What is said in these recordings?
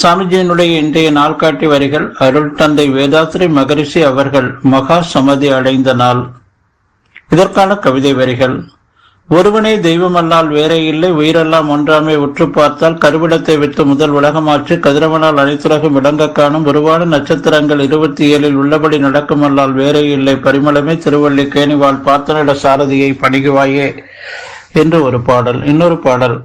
சாமிஜியினுடைய இன்றைய நாள்காட்டி வரிகள் அருள் தந்தை வேதாத்ரி மகரிஷி அவர்கள் மகா சமதி அடைந்த நாள். இதற்கான கவிதை வரிகள். ஒருவனே தெய்வமல்லால் வேறே இல்லை உயிரெல்லாம் ஒன்றாமே உற்று பார்த்தால் கருவிடத்தை விட்டு முதல் உலகமாற்றி கதிரவனால் அனைத்துலகம் விளங்க காணும் உருவான நட்சத்திரங்கள் இருபத்தி ஏழில் உள்ளபடி நடக்குமல்லால் வேறே இல்லை பரிமளமே திருவள்ளி கேணிவாள் பார்த்தனிட சாரதியை பணிகுவாயே. என்று ஒரு பாடல் இன்னொரு பாடல்.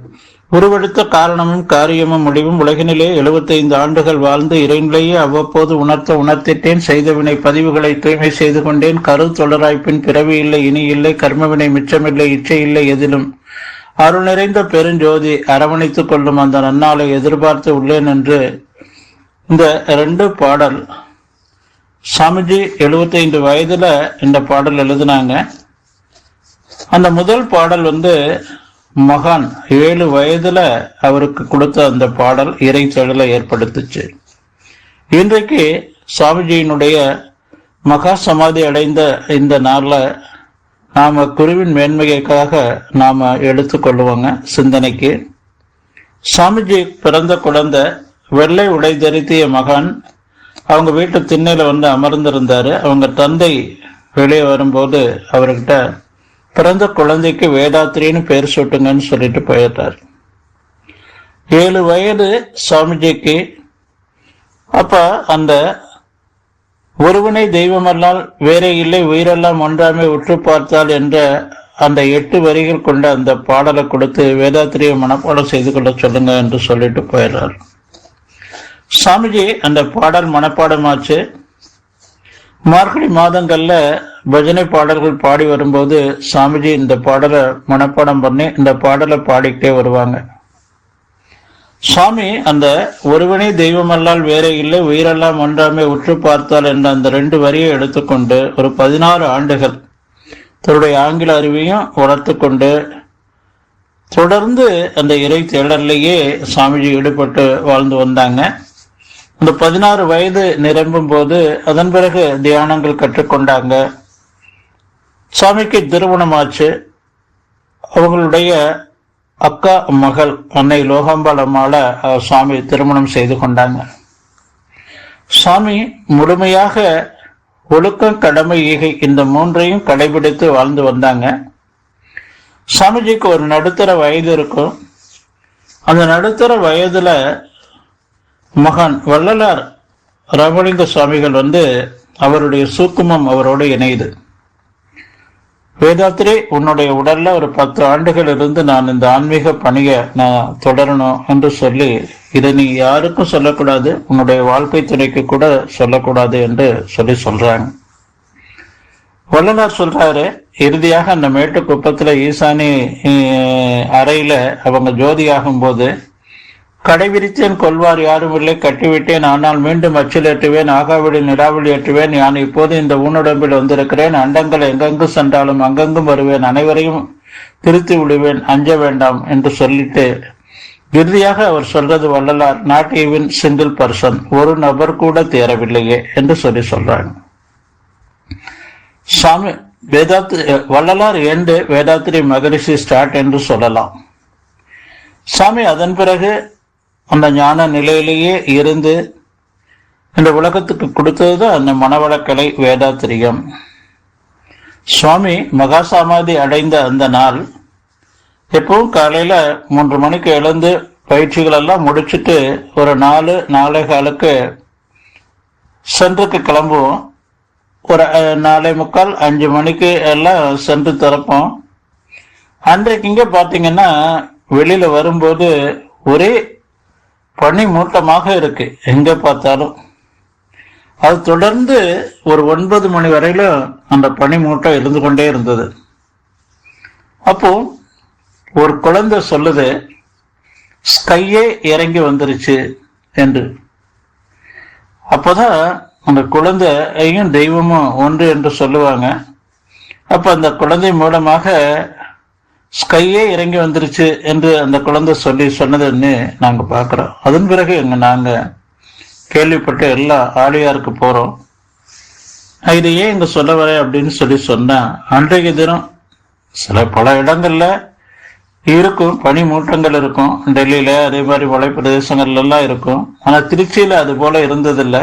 உருவெடுத்த காரணமும் காரியமும் முடிவும் உலகினிலே எழுபத்தைந்து ஆண்டுகள் வாழ்ந்து இறைநிலையே அவ்வப்போது உணர்த்த உணர்த்திட்டேன். செய்தவினை பதிவுகளை தூய்மை செய்து கொண்டேன். கரு தொடராய்ப்பின் பிறவி இல்லை இனி இல்லை கர்மவினை மிச்சமில்லை இச்சை இல்லை எதிலும். அருள் நிறைந்த பெருஞ்சோதி அரவணைத்துக் கொள்ளும் அந்த நன்னாளை எதிர்பார்த்து உள்ளேன் என்று இந்த ரெண்டு பாடல் சாமிஜி எழுபத்தைந்து வயதுல இந்த பாடல் எழுதினாங்க. அந்த முதல் பாடல் வந்து மகான் ஏழு வயதுல அவருக்கு கொடுத்த அந்த பாடல் இறை செயலை ஏற்படுத்துச்சு. இன்றைக்கு சாமிஜியினுடைய மகா சமாதி அடைந்த இந்த நாள்ல நாம குருவின் மேன்மைக்காக நாம எடுத்துக்கொள்ளுவோங்க சிந்தனைக்கு. சாமிஜி பிறந்த குழந்தை வெள்ளை உடை தரித்திய மகான் அவங்க வீட்டு திண்ணையில வந்து அமர்ந்திருந்தாரு. அவங்க தந்தை வெளியே வரும்போது அவர்கிட்ட பிறந்த குழந்தைக்கு வேதாத்திரின்னு பேர் சூட்டுங்கன்னு சொல்லிட்டு போயிட்டார். ஏழு வயது சுவாமிஜிக்கு. அப்ப அந்த ஒருவனை தெய்வமல்லால் வேறே இல்லை உயிரெல்லாம் ஒன்றாமே உற்று பார்த்தால் என்ற அந்த எட்டு வரிகள் கொண்ட அந்த பாடலை கொடுத்து வேதாத்திரியை மனப்பாடம் செய்து கொள்ள சொல்லுங்க என்று சொல்லிட்டு போயிடுறார். சாமிஜி அந்த பாடல் மனப்பாடமாச்சு. மார்கழி மாதங்கள்ல பஜனை பாடல்கள் பாடி வரும்போது சாமிஜி இந்த பாடலை மனப்பாடம் பண்ணி இந்த பாடலை பாடிக்கிட்டே வருவாங்க. சுவாமி அந்த ஒருவனே தெய்வமல்லால் வேற இல்லை உயிரெல்லாம் ஒன்றாமே உற்று பார்த்தால் என்ற அந்த ரெண்டு வரியை எடுத்துக்கொண்டு ஒரு பதினாறு ஆண்டுகள் தன்னுடைய ஆங்கில அறிவையும் வளர்த்து கொண்டு தொடர்ந்து அந்த இறை தேடல்லையே சாமிஜி ஈடுபட்டு வாழ்ந்து வந்தாங்க. அந்த பதினாறு வயது நிரம்பும் போது அதன் பிறகு தியானங்கள் கற்றுக்கொண்டாங்க. சுவாமிக்கு திருமணமாச்சு. அவங்களுடைய அக்கா மகள் அன்னை லோகாம்பாள் அம்மாளை சுவாமி திருமணம் செய்து கொண்டாங்க. சுவாமி முழுமையாக ஒழுக்கம் கடமை ஈகை இந்த மூன்றையும் கடைபிடித்து வாழ்ந்து வந்தாங்க. சுவாமிஜிக்கு ஒரு நடுத்தர வயது இருக்கும். அந்த நடுத்தர வயதுல மகான் வள்ளலார் ராமலிங்க சுவாமிகள் வந்து அவருடைய சூக்குமம் அவரோடு இணையுது. வேதாத்திரி உன்னுடைய உடல்ல ஒரு பத்து ஆண்டுகள் இருந்து நான் இந்த ஆன்மீக பணியை நான் தொடரணும் என்று சொல்லி இதை நீ யாருக்கும் சொல்லக்கூடாது உன்னுடைய வாழ்க்கை துணைக்கு கூட சொல்லக்கூடாது என்று சொல்லி சொல்றாங்க. வள்ளலார் சொல்றாரு இறுதியாக அந்த மேட்டுக்குப்பத்துல ஈசானி அறையில அவங்க ஜோதி ஆகும்போது கடைவிரித்தேன் கொள்வார் யாரும் இல்லை. கட்டிவிட்டேன் ஆனால் மீண்டும் அச்சில் ஏற்றுவேன் ஆகாவிடில் நிலாவில் ஏற்றுவேன். நான் இப்போது இந்த ஊனுடம்பில் வந்திருக்கிறேன். அண்டங்கள் எங்கெங்கு சென்றாலும் அங்கெங்கும் வருவேன். அனைவரையும் திருத்தி விடுவேன். அஞ்ச வேண்டாம் என்று சொல்லிட்டு இறுதியாக அவர் சொல்றது Vallalar. Not even single person. ஒரு நபர் கூட தேரவில்லையே என்று சொல்லி சொல்றாங்க. சாமி வேதாத்ரி வள்ளலார் எண்டு வேதாத்திரி மகரிஷி ஸ்டார்ட் என்று சொல்லலாம். சாமி அதன் பிறகு அந்த ஞான நிலையிலேயே இருந்து இந்த உலகத்துக்கு கொடுத்தது அந்த மனவளக்கலை வேதாத்திரியம். சுவாமி மகா சமாதி அடைந்த அந்த நாள் எப்பவும் காலையில மூன்று மணிக்கு எழுந்து பயிற்சிகள் எல்லாம் முடிச்சுட்டு ஒரு நாலு நாளை காலுக்கு சென்றுக்கு கிளம்புவோம். ஒரு நாளை முக்கால் அஞ்சு மணிக்கு எல்லாம் சென்று திறப்போம். அன்றைக்கு இங்கே பார்த்தீங்கன்னா வெளியில வரும்போது ஒரே பனி மூட்டமாக இருக்கு. எங்க பார்த்தாலும். அது தொடர்ந்து ஒரு ஒன்பது மணி வரையிலும் அந்த பனி மூட்டம் இருந்து கொண்டே இருந்தது. அப்போ ஒரு குழந்தை சொல்லுது ஸ்கையே இறங்கி வந்துருச்சு என்று. அப்போதான் அந்த குழந்தையும் தெய்வமும் ஒன்று என்று சொல்லுவாங்க. அப்போ அந்த குழந்தை மூலமாக ஸ்கையே இறங்கி வந்துருச்சு என்று அந்த குழந்தை சொல்லி சொன்னதுன்னு நாங்க பார்க்குறோம் அதன் பிறகு எங்க நாங்க கேள்விப்பட்டு எல்லா ஆழியாருக்கு போறோம். இது ஏன் இங்க சொல்ல வரேன் அப்படின்னு சொல்லி சொன்னா அன்றைக்கு தினம் சில பல இடங்கள்ல இருக்கும் பனி மூட்டங்கள் இருக்கும். டெல்லியில அதே மாதிரி மலை பிரதேசங்கள்ல எல்லாம் இருக்கும். ஆனா திருச்சியில அது போல இருந்ததில்லை.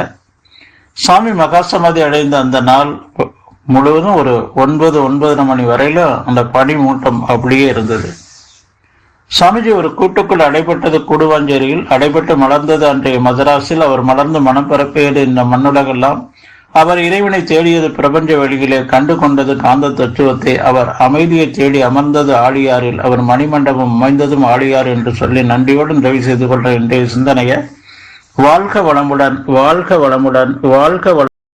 சாமி மகாசமாதி அடைந்த அந்த நாள் முழுவதும் ஒரு ஒன்பது ஒன்பதரை மணி வரையில அந்த பனி மூட்டம் அப்படியே இருந்தது. சாமிஜி ஒரு கூட்டுக்குள் அடைபட்டது கூடுவாஞ்சேரியில் அடைபட்டு மலர்ந்தது அன்றைய மதராசில் அவர் மலர்ந்து மனம் பரப்பியது இந்த மண்ணுலகெல்லாம். அவர் இறைவனை தேடியது பிரபஞ்ச வழியிலே கண்டு கொண்டது காந்த தத்துவத்தை. அவர் அமைதியை தேடி அமர்ந்தது ஆழியாரில் அவர் மணிமண்டபம் அமைந்ததும் ஆழியார் என்று சொல்லி நன்றியோடு நிறைவு செய்து கொள்ற இன்றைய சிந்தனையை வாழ்க வளமுடன் வாழ்க வளமுடன் வாழ்க வள